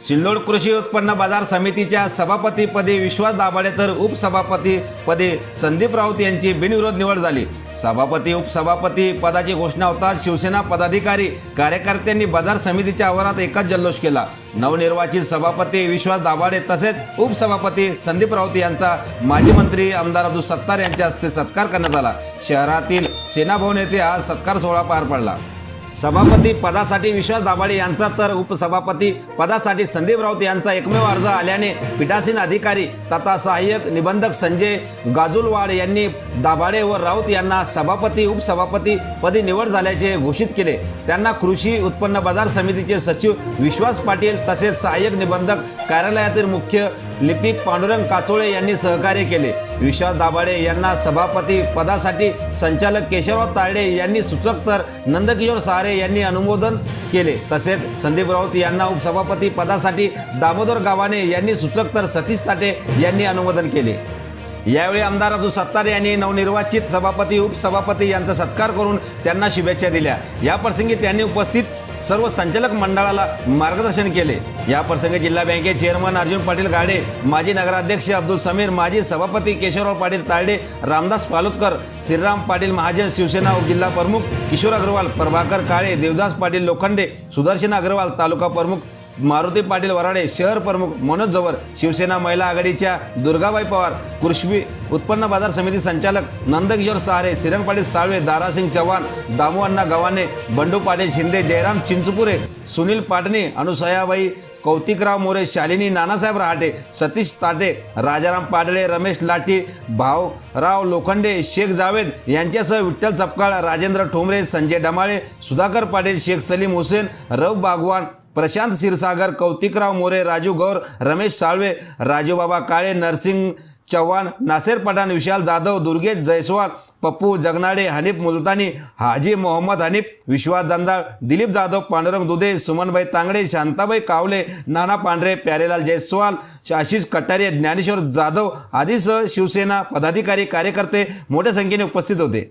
सिल्लोड कृषी उत्पन्न बाजार समितीच्या सभापतीपदी विश्वास दाभाडे तर उपसभापतीपदी संदीप राऊत यांची बिनविरोध निवड झाली. सभापती उपसभापती पदाची घोषणा होताच शिवसेना पदाधिकारी कार्यकर्त्यांनी बाजार समितीच्या आवारात एकच जल्लोष केला. नवनिर्वाचित सभापती विश्वास दाभाडे तसेच उपसभापती संदीप राऊत यांचा माजी मंत्री आमदार अब्दुल सत्तार यांच्या हस्ते सत्कार करण्यात आला. शहरातील सेनाभवन येथे हा सत्कार सोहळा पार पडला. सभापती पदासाठी विश्वास दाभाडे यांचा तर उपसभापती पदासाठी संदीप राऊत यांचा एकमेव अर्ज आल्याने पीठासीन अधिकारी तथा सहाय्यक निबंधक संजय गाजुलवाड यांनी दाभाडे व राऊत यांना सभापती उपसभापती पदी निवड झाल्याचे घोषित केले. त्यांना कृषी उत्पन्न बाजार समितीचे सचिव विश्वास पाटील तसेच सहाय्यक निबंधक कार्यालयातील मुख्य लिपिक पांडुरंग काचोळे यांनी सहकार्य केले. विश्वास दाभाडे यांना सभापती पदासाठी संचालक केशवराव तायडे यांनी सूचक तर नंदकिशोर सहारे यांनी अनुमोदन केले. तसेच संदीप राऊत यांना उपसभापती पदासाठी दामोदर गावाने यांनी सूचक तर सतीश ताटे यांनी अनुमोदन केले. यावेळी आमदार अब्दुल सत्तार यांनी नवनिर्वाचित सभापती उपसभापती यांचा सत्कार करून त्यांना शुभेच्छा दिल्या. या प्रसंगी त्यांनी उपस्थित सर्व संचालक मंडळाला मार्गदर्शन केले. या प्रसंगी जिल्हा बँकेचे चेअरमन अर्जुन पाटील गाडे माजी नगराध्यक्ष अब्दुल समीर माजी सभापती केशवराव पाटील तायडे रामदास पालुतकर श्रीराम पाटील महाजन शिवसेना जिल्हा प्रमुख किशोर अग्रवाल प्रभाकर काळे देवदास पाटील लोखंडे सुदर्शन अग्रवाल तालुका प्रमुख मारुती पाटील वराडे शहर प्रमुख मनोज जवर शिवसेना महिला आघाडीच्या दुर्गाबाई पवार कृष्वी उत्पन्न बाजार समिती संचालक नंदकिशोर सहारे सिरंग पाटील साळवे दारासिंग चव्हाण दामू अण्णा गव्हाणे बंडू पाटील शिंदे जयराम चिंचपुरे सुनील पाटणे अनुसयाबाई कौतिकराव मोरे शालिनी नानासाहेब रहाटे सतीश ताटे राजाराम पाडळे रमेश लाटी भावराव लोखंडे शेख जावेद यांच्यासह विठ्ठल चपकाळ राजेंद्र ठोंबरे संजय डमाळे सुधाकर पाटील शेख सलीम हुसेन रव बागवान प्रशांत क्षीरसागर कौतिकराव मोरे राजू गौर रमेश साळवे राजूबाबा काळे नरसिंग चव्हाण नासेर पठाण विशाल जाधव दुर्गेश जयस्वाल पप्पू जगनाडे हनीफ मुलतानी हाजी मोहम्मद हनीफ विश्वास जंजाळ दिलीप जाधव पांडुरंग दुधे सुमनबाई तांगडे शांताबाई कावले नाना पांढरे प्यारेलाल जयस्वाल आशिष कटारे ज्ञानेश्वर जाधव आदीसह शिवसेना पदाधिकारी कार्यकर्ते मोठ्या संख्येने उपस्थित होते.